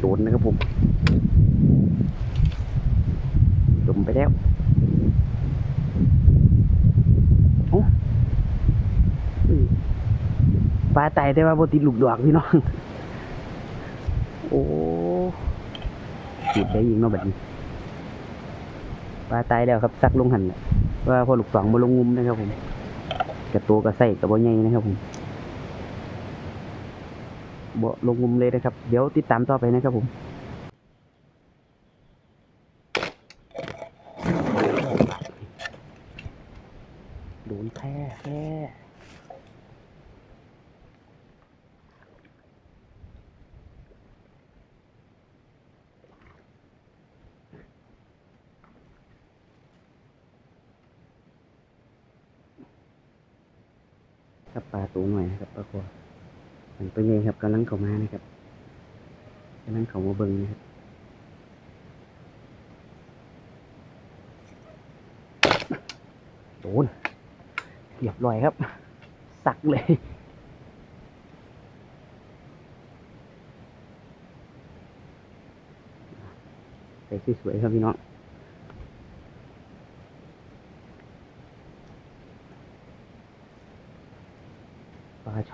โดนนะครับผมจมไปแล้วอ้าอุ้ยปลาตแต่ว่าบติดลูกดอกพี่น้อง โอ้ติดได้ยิงเนาะบัดนี้ปลาตแล้วครับซักลงหันว่าพอลูกสองบ่ลงงุมนะครับผมกระตัวกระใส่กระบ่ใหญ่นะครับผม บ่ลงงุมเลยนะครับ เดี๋ยวติดตามต่อไปนะครับผมโดนแพ้แพ้ครับปลาตัวหน่อยนะครับปลาคอ มันเป็นไงครับกำลังเข้ามานะครับกำลังเข้ามาเบิ่งนะครับโดนเรียบร้อยครับ สักเลยใส่สวยๆครับพี่น้อง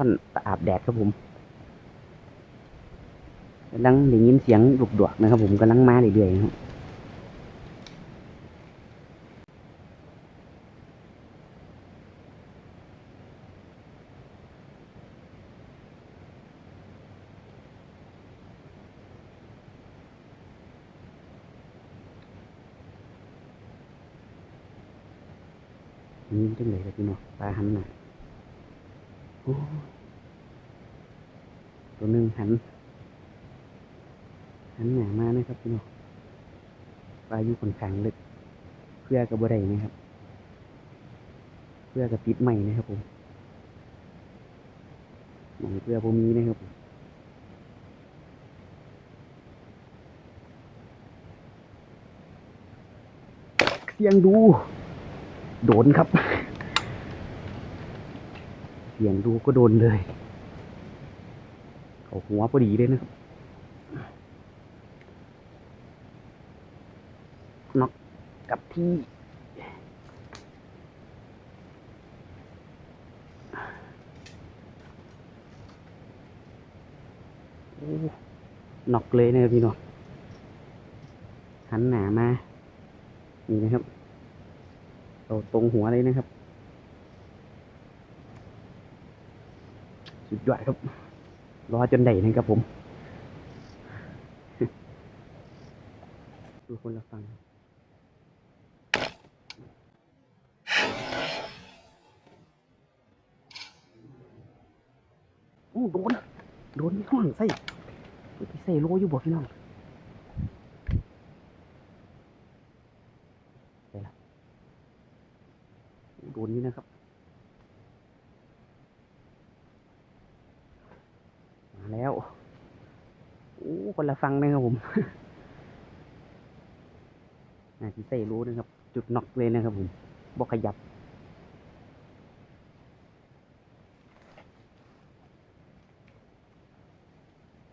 ปลาช่อนตะอาบแดดครับผมกำลังได้ยินเสียงลูกดวกนะครับผมกำลังมาเรื่อยๆนะครับนี่จังเลยครับพี่น้องปลาหันหน่ะโอ้ ตัวหนึ่งหัน หันหนามานะครับพี่น้องปลาอยู่ค่อนข้างลึก เพื่อกับบ่ได้นะครับ เพื่อกับติดใหม่นะครับผมหมองเพื่อผมมีนะครับผมเสียงดู โดนครับ เสียงดูก็โดนเลย เขาหัวพอดีเลยนะน็อกกับที่น็อกเลยนะพี่น้องหันหนามา นี่นะครับเอาตรงหัวเลยนะครับ สุดยอดครับ รอจนได้นะครับผม ดูคนละฟังโอ้โดน โดนห้องใส่ที่ใส่โลอยู่บ่พี่น้องไปละโดนนี่นะครับ มาแล้ว โอ้ คน ละฟังนะครับผมน่าที่ใส่รู้นะครับ จุดน็อกเลยนะครับผมบอกขยับ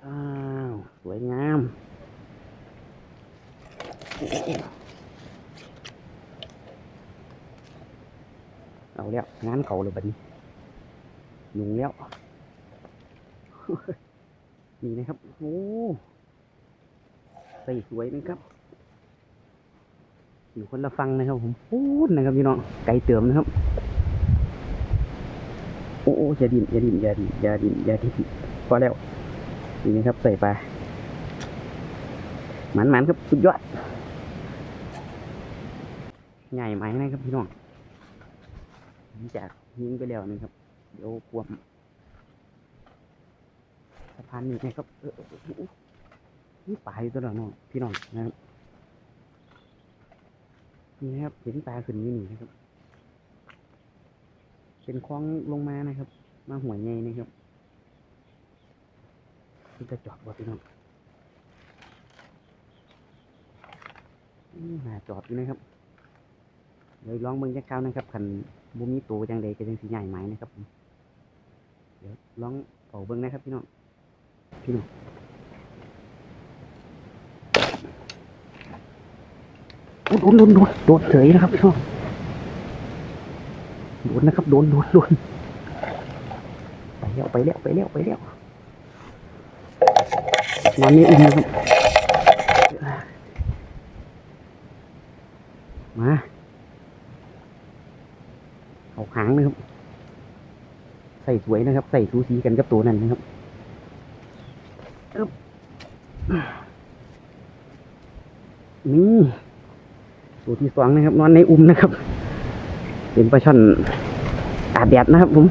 อ้าว สวยงาม เอาแล้ว งานเขาเลยบัดนี้ยุงแล้ว นี่นะครับ โอ้ ใส่สวยนะครับอยู่คนละฟังนะครับผมพูดนะครับพี่น้องไก่เติมนะครับ โอ้โอย่าดินอย่าดินอย่าดินอย่าดินอย่าดินพอแล้วนี่นะครับใส่ปลาหมันหมันครับสุดยอดใหญ่ไหมนะครับพี่น้องหลังจากยิงไปแล้วนะครับ เดี๋ยวควมสะพานนี้นะครับ นี่ปลาอยู่ตัวละน้องพี่น้องนะครับนี่นะครับเห็นปลาขึ้นนี่นี่นะครับ เป็นคลองลงมานะครับ มาหัวใหญ่นะครับที่จะจอดบ่พี่น้องอืมหาจอดอยู่นะครับเลยลองเบิ่งจักคราวนะครับคันบ่มีตัวจังใดก็จังสิใหญ่ไหมนะครับผมเดี๋ยวลองเป่าเบิ่งนะครับพี่น้องพี่น้อง โดนโดนโดนโดนเฉยนะครับพี่น้องโดนนะครับโดนโดนโดนไปแล้วไปแล้วไปแล้วไปแล้วนอนนี่อุ้มนะครับมาเอาหางนะครับ ใส่สวยนะครับ ใส่สูสีกันกับตัวนั้นนะครับนี่ ตัวที่สองนะครับ นอนในอุ้มนะครับ เป็นปลาช่อนอาบแดดนะครับผม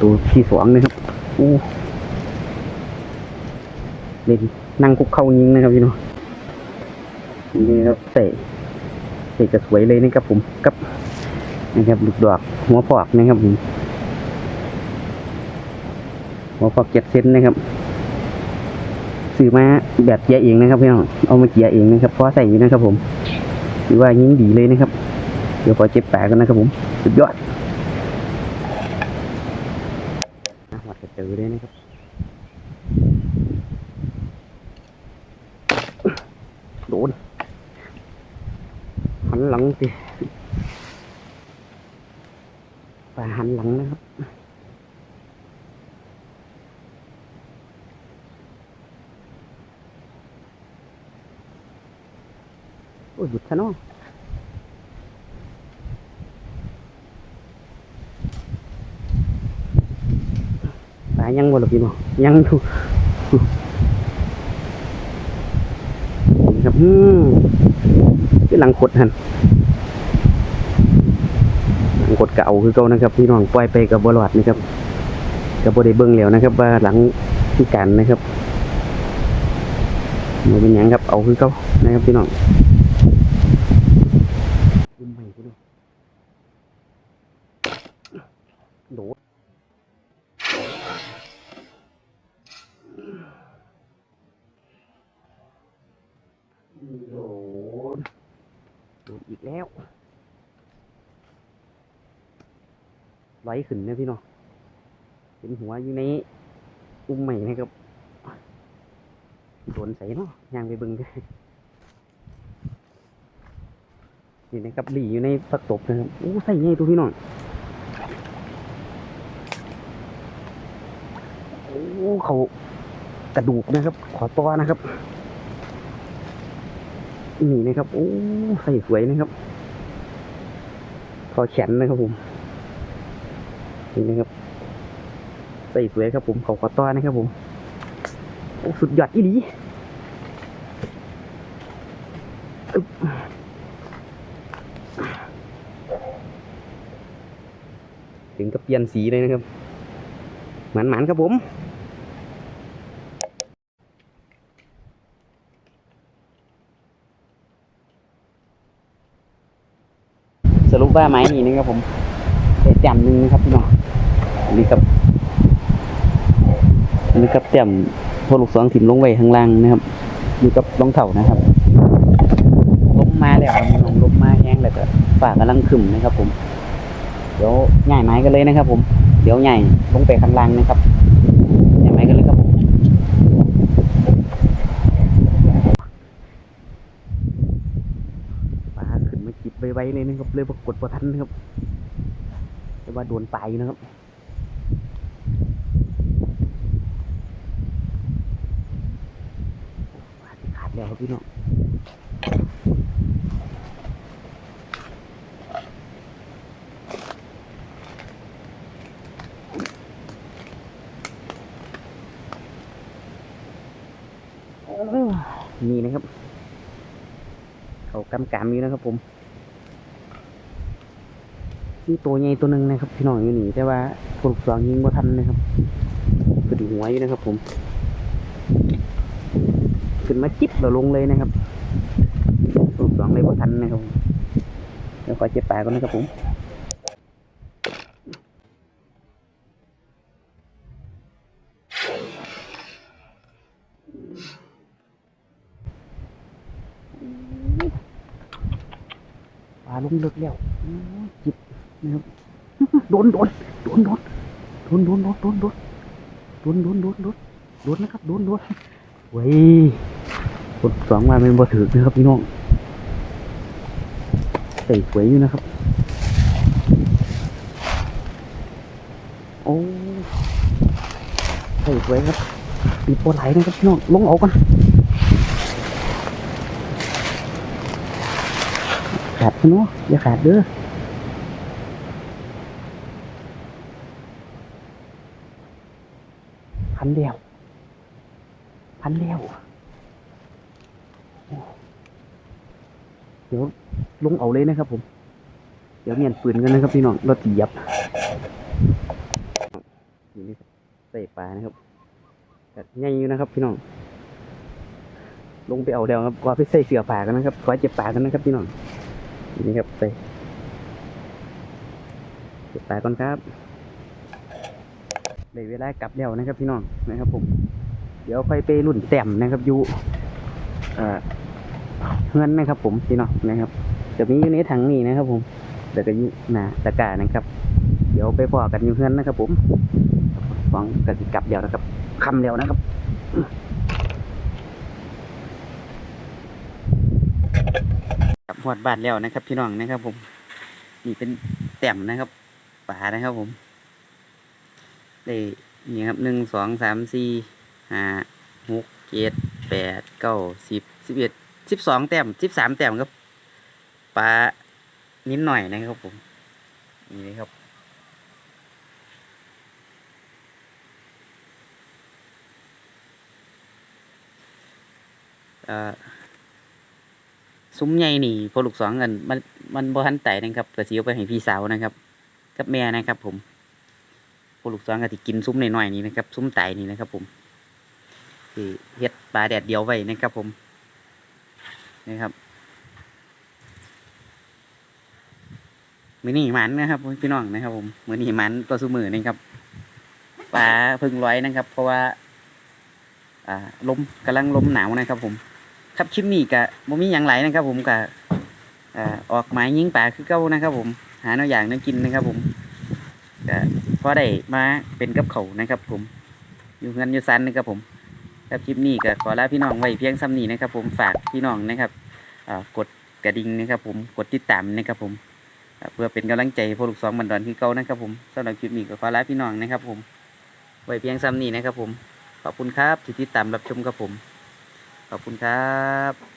ตัวที่สองนะครับอู้เล่นนั่งคุกเข่ายิงนะครับพี่น้องนี่ครับใส่ใส่กระสวยเลยนะครับผมกับนะครับลูกดอกหัวพอกนะครับผมหัวพอกเจ็ดเซนนะครับ ซื้อมาแบบเกียร์เองนะครับพี่น้องเอามาเกียร์เองนะครับเพราะใส่อยู่นะครับผมถือว่ายิ่งดีเลยนะครับ เดี๋ยวขอเจ็บแปะกันนะครับผมสุดยอดหัดกระเจอเลยนะครับโดนหันหลังสิปลาหันหลังนะครับ ยหยุดซะเนาะปลายังบ่หรอพี่น้องยังอยู่นี่ครับอืมที่หลังขดหันกดเก่าคือเก่านะครับ พี่น้องปล่อยไปกับบรอดนะครับกับบได้เบิ้งแล้วนะครับ ว่าหลังพิการนะครับมันเป็นหยังครับเอาคือเก่านะครับพี่น้องอุ้มใหม่พี่น้อง โดดโดดโดดอีกแล้วไว้ขึ้นเนะพี่น้องเป็นหัวอยู่ในอุ้มใหม่นะครับโดนใส่เนาะยางไปบึงกันนี่นะครับหลีอยู่ในปักตบนะครับอู้ใส่ไงตัวพี่น้องโอ้ เขากระดูกนะครับ ขอตัวนะครับนี่นะครับโอ้ใส่สวยนะครับคอแขนนะครับผมนี่นะครับใส่สวยครับ ผมเขาขอต้อนนะครับผมโอ้สุดยอดอีหลีถึงกับเปลี่ยนสีเลยนะครับ หมันๆครับผม สรุปว่าไม้นี่นะครับผมได้แต้มหนึ่งนะครับพี่น้องนี่ครับนี่ครับแต้มพอลูกสองถิ่มลงไว้ข้างล่างนะครับนี่กับรองเท้านะครับล้มมาแล้วพี่น้องล้มมาแห้งแล้วก็ฝ่ากำลังขึ้นนะครับ ผม เดี๋ยวง่ายไม้กันเลยนะครับ ผม เดี๋ยวใหญ่ลงไปข้างล่างนะครับง่ายไม้กันเลยครับผมปลาขึ้นมาจิบ ไวๆเลยนะครับเลยปรากฏประทันนะครับแต่ว่าโดนปลายนะครับปลาที่ขาดแล้วครับพี่น้องนี่นะครับ เขากำกำอยู่นะครับผม มีตัวใหญ่ตัวหนึ่งนะครับพี่น้องอยู่นี่แต่ว่าพวกสองยิงบ่ทันนะครับกระดูกหัวอยู่นะครับ ผม ขึ้นมาจิ๊บเราลงเลยนะครับพวกสองเลยบ่ทันนะครับเดี๋ยวขอเจ็บปากก่อนนะครับผมปลาลงลิกแล้วจิบ นะครับโดนโดนโดนโดนโดนโดนโดนโดนโดนโดนโดนโดนโดนโดนนะครับโดนโดนเว้ยโดสองมาเป็นบ่ถือนะครับพี่น้องใส่สวยอยู่นะครับ โอ้ใส่สวยครับมีโปรไหลนะครับพี่น้องลงเอากันขาดพี่น้องอย่าขาดเด้อ นเดียว พันเดียวเดี๋ยวลงเอาเลยนะครับผม เดี๋ยวเมียนปืนกันนะครับพี่น้องรถตียับนี่นี่ครับใส่ปลานะครับแต่ใหญ่อยู่นะครับ พี่น้อง ลงไปเอาเดียวครับกว่าไปใส่เสือป่ากันนะครับกว่าเจ็บป่ากันนะครับ พี่น้องนี่ครับใส่เจ็บป่าก่อนครับ ได้เวลากลับแล้วนะครับพี่น้องนะครับผม เดี๋ยวค่อยไปรุ่นแต้มนะครับยูเอ่อเงินนะครับ ผมพี่น้องนะครับจะมีอยู่ในถังนี้นะครับผมเดี๋ยวก็อยู่หนาตะกร้านะครับ เดี๋ยวไปพอกันอยู่เงินนะครับ ผมฟังกสิกลับเดียวนะครับคำเดียวนะครับกลับหอดบ้านแล้วนะครับ พี่น้องนะครับ ผมนี่เป็นแต้มนะครับป่านะครับผม ได้นี่ครับหนึ่งสองสามสี่ห้าหกเจ็ดแปดเก้าสิบสิบเอ็ดสิบสองแต้มสิบสามแต้มครับปลานิดหน่อยนะครับผม นี่ครับซุ้มใหญ่นี่พอลูกสองเงินมันมันบ่ทันไตนะครับก็สิเอาไปให้พี่สาวนะครับ กับแม่นะครับผม พอลูกสองก็สิกินซุ้มน้อยๆนี่นะครับ ซุ้มไตนี่นะครับ ผมที่เฮ็ดปลาแดดเดียวไว้นะครับ ผมนะครับมือนี่มันนะครับพี่น้องนะครับ ผมมือนี่มันตัวสูมือนะครับปลาพึ่งร้อยนะครับ เพราะว่า อ่าลมกำลังลมหนาวนะครับ ผม ครับคลิปนี้ก็บ่มีหยังไหลายนะครับ ผมก็อ่าออกหมายยิงป่าคือเก่านะครับ ผม หาแนวอย่างนักกินนะครับ ผมก็พ อได้มาเป็นกับเขานะครับ ผม อยู่เงินอยู่ซันนะครับผมครับคลิปนี้ก็ขอลาพี่น้องไว้เพียงซ้ำนี้นะครับ ผมฝากพี่น้องนะครับกดกระดิ่งนะครับ ผมกดติดตามนะครับผมเพื่อเป็นกำลังใจให้พวกลูกสองบันดอนคือเก่านะครับ ผมสำหรับคลิปนี้ก็ขอลาพี่น้องนะครับ ผมไว้เพียงซ้ำนี้นะครับ ผมขอบคุณครับที่ติดตามรับชมครับผม ขอบคุณครับ